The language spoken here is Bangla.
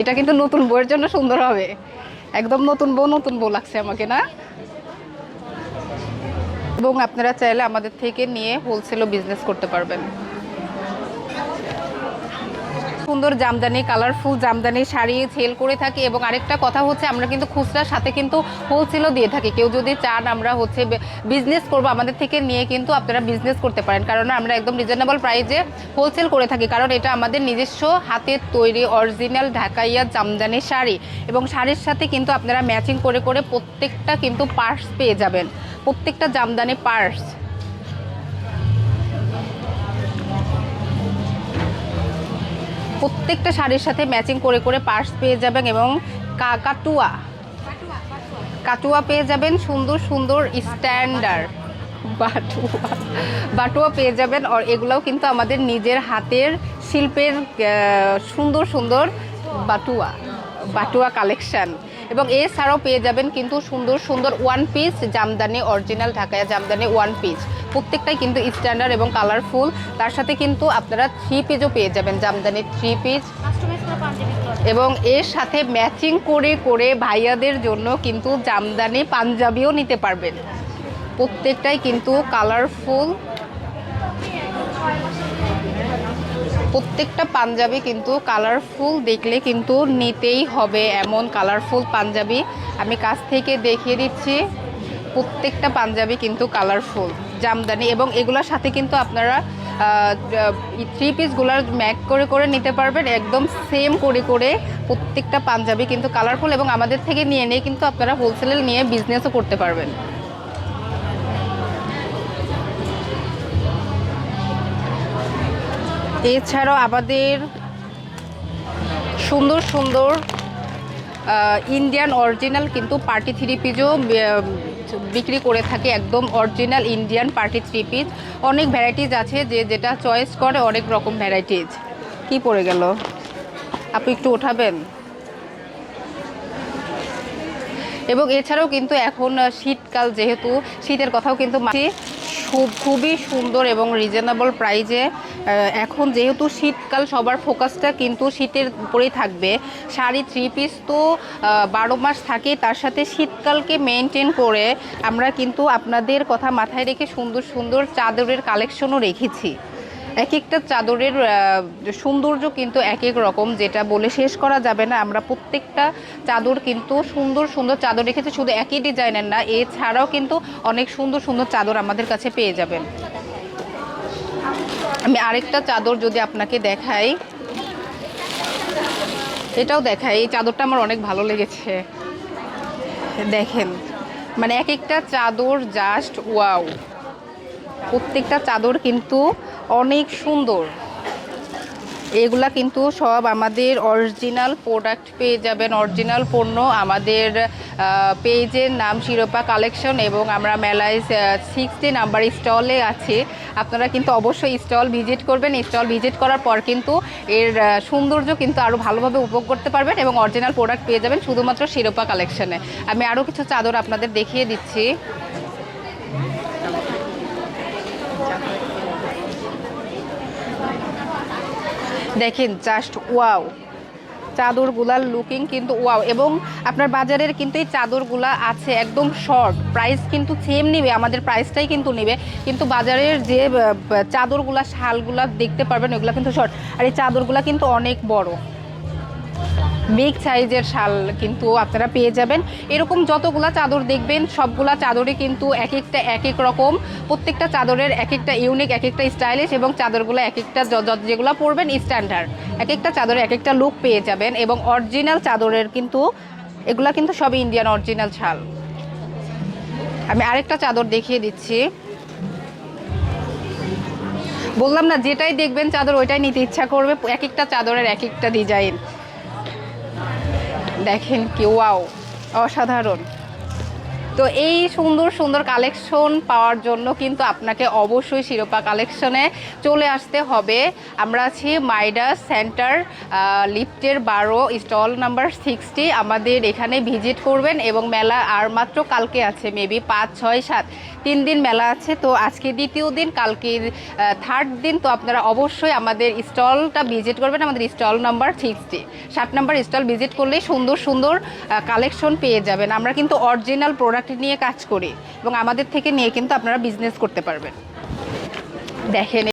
এটা কিন্তু নতুন বউয়ের জন্য সুন্দর হবে। একদম নতুন বউ নতুন বউ লাগছে আমাকে, না? এবং আপনারা চাইলে আমাদের থেকে নিয়ে হোলসেলও বিজনেস করতে পারবেন। সুন্দর জামদানি কালারফুল জামদানি শাড়ি সেল করে থাকি এবং আরেকটা কথা হচ্ছে আমরা কিন্তু খুচরার সাথে কিন্তু হোলসেলও দিয়ে থাকি। কেউ যদি চান আমরা হচ্ছে বিজনেস করব আমাদের থেকে নিয়ে কিন্তু আপনারা বিজনেস করতে পারেন। কারণ আমরা একদম রিজনেবল প্রাইজে হোলসেল করে থাকি। কারণ এটা আমাদের নিজস্ব হাতের তৈরি অরিজিনাল ঢাকাইয়া জামদানি শাড়ি এবং শাড়ির সাথে কিন্তু আপনারা ম্যাচিং করে করে প্রত্যেকটা কিন্তু পার্স পেয়ে যাবেন। প্রত্যেকটা জামদানি পার্স প্রত্যেকটা শাড়ির সাথে ম্যাচিং করে করে পার্স পেয়ে যাবেন এবং কাকাটুয়া কাটুয়া। কাটুয়া পেয়ে যাবেন, সুন্দর সুন্দর স্ট্যান্ডার্ড বাটুয়া। বাটুয়া পেয়ে যাবেন। আর এগুলাও কিন্তু আমাদের নিজের হাতের শিল্পের সুন্দর সুন্দর বাটুয়া। বাটুয়া কালেকশন এবং এছাড়াও পেয়ে যাবেন কিন্তু সুন্দর সুন্দর ওয়ান পিস জামদানি অরিজিনাল ঢাকায় জামদানি ওয়ান পিস প্রত্যেকটাই কিন্তু স্ট্যান্ডার্ড এবং কালারফুল তার সাথে কিন্তু আপনারা থ্রি পিসও পেয়ে যাবেন জামদানি থ্রি পিস এবং এর সাথে ম্যাচিং করে করে ভাইয়াদের জন্য কিন্তু জামদানি পাঞ্জাবিও নিতে পারবেন। প্রত্যেকটাই কিন্তু কালারফুল প্রত্যেকটা পাঞ্জাবি কিন্তু কালারফুল দেখলে কিন্তু নিতেই হবে এমন কালারফুল পাঞ্জাবি। আমি কাছ থেকে দেখিয়ে দিচ্ছি, প্রত্যেকটা পাঞ্জাবি কিন্তু কালারফুল জামদানি এবং এগুলোর সাথে কিন্তু আপনারা থ্রি পিসগুলার ম্যাক করে করে নিতে পারবেন। একদম সেম করে করে প্রত্যেকটা পাঞ্জাবি কিন্তু কালারফুল এবং আমাদের থেকে নিয়ে নিয়ে কিন্তু আপনারা হোলসেলে নিয়ে বিজনেসও করতে পারবেন। এছাড়াও আমাদের সুন্দর সুন্দর ইন্ডিয়ান অরিজিনাল কিন্তু পার্টি থ্রি পিজও বিক্রি করে থাকে একদম original Indian party three piece অনেক ভ্যারাইটিস আছে যে যেটা চয়েস করে, অনেক রকম ভ্যারাইটিস কি পড়ে গেল? আপনি একটু ওঠাবেন? এবং এছাড়াও কিন্তু এখন শীতকাল যেহেতু, শীতের কথাও কিন্তু মাছি খুব- খুবই সুন্দর এবং রিজনেবল প্রাইজে এখন যেহেতু শীতকাল, সবার ফোকাসটা কিন্তু শীতের উপরেই থাকবে। শাড়ি থ্রি পিস তো বারো মাস থাকে, তার সাথে শীতকালকে মেনটেন করে আমরা কিন্তু আপনাদের কথা মাথায় রেখে সুন্দর সুন্দর চাদরের কালেকশনও রেখেছি। এক একটা চাদরের সৌন্দর্য কিন্তু এক এক রকম, যেটা বলে শেষ করা যাবে না। আমরা প্রত্যেকটা চাদর কিন্তু সুন্দর সুন্দর চাদর রেখেছি, শুধু একই ডিজাইনের না, এছাড়াও কিন্তু অনেক সুন্দর সুন্দর চাদর আমাদের কাছে পেয়ে যাবেন। আমি আরেকটা চাদর যদি আপনাকে দেখাই, এটাও দেখাই, এই চাদরটা আমার অনেক ভালো লেগেছে। দেখেন মানে এক একটা চাদর জাস্ট ওয়াও প্রত্যেকটা চাদর কিন্তু অনেক সুন্দর। এগুলা কিন্তু সব আমাদের অরিজিনাল প্রোডাক্ট পেয়ে যাবেন। অরিজিনাল পণ্য আমাদের পেজের নাম শিরোপা কালেকশন এবং আমরা মেলায় সিক্সটি নাম্বার স্টলে আছি। আপনারা কিন্তু অবশ্যই স্টল ভিজিট করবেন। স্টল ভিজিট করার পর কিন্তু এর সৌন্দর্য কিন্তু আরও ভালোভাবে উপভোগ করতে পারবেন এবং অরিজিনাল প্রোডাক্ট পেয়ে যাবেন শুধুমাত্র শিরোপা কালেকশনে আমি আরও কিছু চাদর আপনাদের দেখিয়ে দিচ্ছি। দেখেন জাস্ট ওয়াও চাদরগুলার লুকিং কিন্তু ওয়াও এবং আপনার বাজারের কিন্তু এই চাদরগুলা আছে একদম শর্ট প্রাইস কিন্তু সেম নেবে, আমাদের প্রাইসটাই কিন্তু নেবে। কিন্তু বাজারের যে চাদরগুলা, শালগুলা দেখতে পারবেন, ওগুলা কিন্তু শর্ট আর এই চাদরগুলা কিন্তু অনেক বড়। বিগ সাইজের শাল কিন্তু আপনারা পেয়ে যাবেন। এরকম যতগুলা চাদর দেখবেন, সবগুলা চাদরে কিন্তু এক একটা এক এক রকম। প্রত্যেকটা চাদরের এক একটা ইউনিক এক একটা স্টাইলিশ এবং চাদরগুলো এক একটা যেগুলো পরবেন স্ট্যান্ডার্ড এক একটা চাদরে এক একটা লুক পেয়ে যাবেন এবং অরিজিনাল চাদরের কিন্তু, এগুলা কিন্তু সবই ইন্ডিয়ান অরিজিনাল শাল। আমি আরেকটা চাদর দেখিয়ে দিচ্ছি। বললাম না, যেটাই দেখবেন চাদর ওইটাই নিতে ইচ্ছা করবে এক একটা চাদরের এক একটা ডিজাইন দেখেন কি ওয়াও অসাধারণ। তো এই সুন্দর সুন্দর কালেকশন পাওয়ার জন্য কিন্তু আপনাকে অবশ্যই শিরোপা কালেকশনে চলে আসতে হবে। আমরা আছি মাইডাস সেন্টার লিফটের বারো, স্টল নাম্বার সিক্সটি। আমাদের এখানে ভিজিট করবেন এবং মেলা আর মাত্র কালকে আছে, মেবি পাঁচ, ছয়, সাত, তিন দিন মেলা আছে। তো আজকে দ্বিতীয় দিন কালকে থার্ড দিন, তো আপনারা অবশ্যই আমাদের স্টলটা ভিজিট করবেন, আমাদের স্টল নাম্বার সিক্সটি। সাত নাম্বার স্টল ভিজিট করলে সুন্দর সুন্দর কালেকশন পেয়ে যাবেন। আমরা কিন্তু অরিজিনাল প্রোডাক্ট প্রোডাক্ট নিয়ে কাজ করি এবং আমাদের থেকে নিয়ে কিন্তু আপনারা বিজনেস করতে পারবেন। দেখেন